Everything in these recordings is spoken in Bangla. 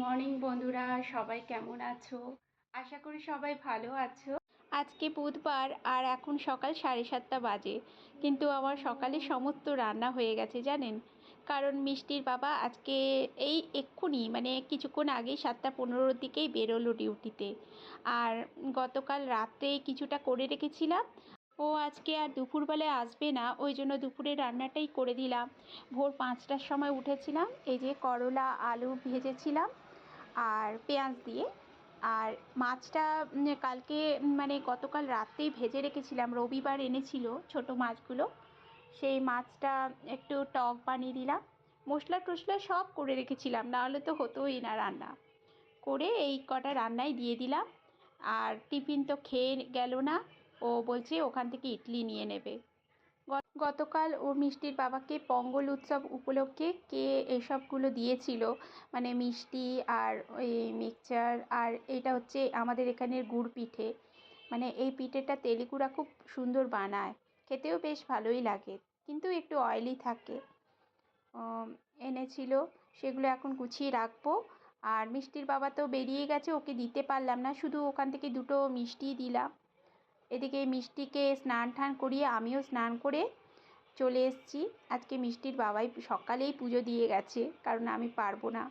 মর্নিং বন্ধুরা, সবাই কেমন আছো? আশা করি সবাই ভালো আছো। আজকে বুধবার আর এখন সকাল সাড়ে সাতটা বাজে, কিন্তু আমার সকালে সমস্ত রান্না হয়ে গেছে, জানেন? কারণ মিষ্টির বাবা আজকে এই এক্ষুনি মানে কিছুক্ষণ আগেই সাতটা পনেরোর দিকেই বেরোলো ডিউটিতে। আর গতকাল রাত্রে কিছুটা করে রেখেছিলাম ও আজকে আর দুপুরবেলায় আসবে না, ওই জন্য দুপুরে রান্নাটাই করে দিলাম। ভোর পাঁচটার সময় উঠেছিলাম, এই যে করলা, আলু ভেজেছিলাম আর পেঁয়াজ দিয়ে। আর মাছটা কালকে মানে গতকাল রাতেই ভেজে রেখেছিলাম, রবিবার এনেছিল ছোট মাছগুলো। সেই মাছটা একটু টক বানিয়ে দিলাম, মশলা টশলা সব করে রেখেছিলাম, নাহলে তো হতোই না রান্না। করে এই কটা রান্নাই দিয়ে দিলাম। আর টিফিন তো খেয়ে গেল না ও বলছে ওখান থেকে ইডলি নিয়ে নেবে। গতকাল ও মিষ্টির বাবাকে পঙ্গল উৎসব উপলক্ষে কে এসবগুলো দিয়েছিল? মানে মিষ্টি আর ওই মিক্সচার আর এটা হচ্ছে আমাদের এখানের গুড় পিঠে। মানে এই পিঠেটা তেলেগুড়া খুব সুন্দর বানায়। খেতেও বেশ ভালোই লাগে, কিন্তু একটু অয়েলি থাকে। এনেছিল, সেগুলো এখন গুছিয়ে রাখব। আর মিষ্টির বাবা তো বেরিয়ে গেছে, ওকে দিতে পারলাম না। শুধু ওখান থেকে দুটো মিষ্টি দিলাম। এদিকে মিষ্টিকে স্নান টান করিয়ে আমিও স্নান করে চলে এসেছি। আজকে মিষ্টির বাবাই সকালেই পুজো দিয়ে গেছে, কারণ আমি পারব না।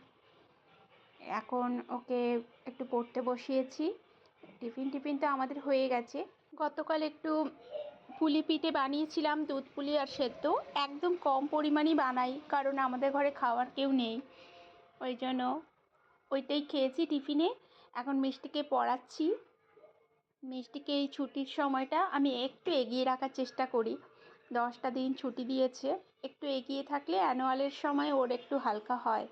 এখন ওকে একটু পড়তে বসিয়েছি। টিফিন টিফিন তো আমাদের হয়ে গেছে। গতকাল একটু পুলি পিঠে বানিয়েছিলাম, দুধ পুলি আর সেদ্ধ। একদম কম পরিমাণই বানাই, কারণ আমাদের ঘরে খাওয়ার কেউ নেই। ওই জন্য ওইটাই খেয়েছি টিফিনে। এখন মিষ্টিকে পড়াচ্ছি। মিষ্টিকে এই ছুটির সময়টা আমি একটু এগিয়ে রাখার চেষ্টা করি। দশটা দিন ছুটি দিয়েছে, একটু এগিয়ে থাকলে অ্যানুয়ালের সময় ওর একটু হালকা হয়।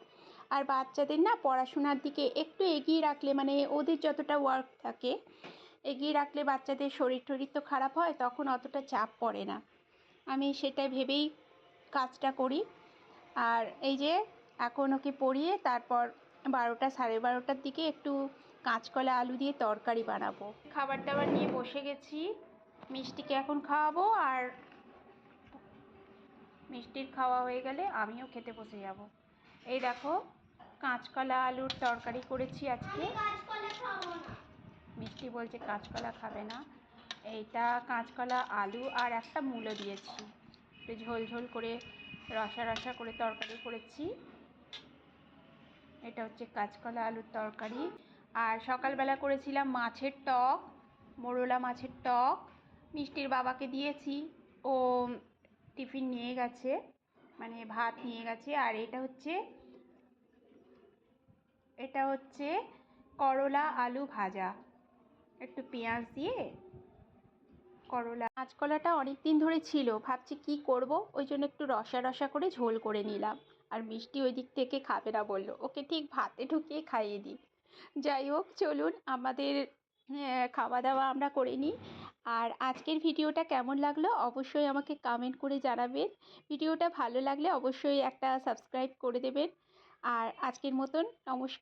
আর বাচ্চাদের না পড়াশোনার দিকে একটু এগিয়ে রাখলে মানে ওদের যতটা ওয়ার্ক থাকে, এগিয়ে রাখলে বাচ্চাদের শরীর টরীর তো খারাপ হয়, তখন অতটা চাপ পড়ে না। আমি সেটা ভেবেই কাজটা করি। আর এই যে এখন ওকে পড়িয়ে তারপর বারোটা সাড়ে বারোটার দিকে একটু কাঁচকলা আলু দিয়ে তরকারি বানাবো। খাবার দাবার নিয়ে বসে গেছি। মিষ্টিকে এখন খাওয়াবো আর মিষ্টির খাওয়া হয়ে গেলে আমিও খেতে বসে যাব। এই দেখো কাঁচকলা আলুর তরকারি করেছি আজকে। মিষ্টি বলছে কাঁচকলা খাবে না। এইটা কাঁচকলা আলু আর একটা মূলো দিয়েছি। একটু ঝোল ঝোল করে রসা রসা করে তরকারি করেছি। এটা হচ্ছে কাঁচকলা আলুর তরকারি। আর সকালবেলা করেছিলাম মাছের টক, মোরলা মাছের টক। মিষ্টির বাবাকে দিয়েছি, ও টিফিন নিয়ে গেছে মানে ভাত নিয়ে গেছে। আর এটা হচ্ছে এটা হচ্ছে করলা আলু ভাজা। একটু পেঁয়াজ দিয়ে করলা। কাঁচকলাটা অনেক দিন ধরে ছিল, ভাবছি কি করব, ওই জন্য একটু রসা রসা করে ঝোল করে নিলাম। আর মিষ্টি ওই দিক থেকে খাবে না বলল, ওকে ঠিক ভাতে ঢুকিয়ে খাইয়ে দিই। যাই হোক, চলুন আমাদের খাওয়া দাওয়া আমরা করে নিই। আর আজকের ভিডিওটা কেমন লাগল অবশ্যই আমাকে কমেন্ট করে জানাবেন। ভিডিওটা ভালো লাগলে অবশ্যই একটা সাবস্ক্রাইব করে দেবেন। আর আজকের মতন নমস্কার।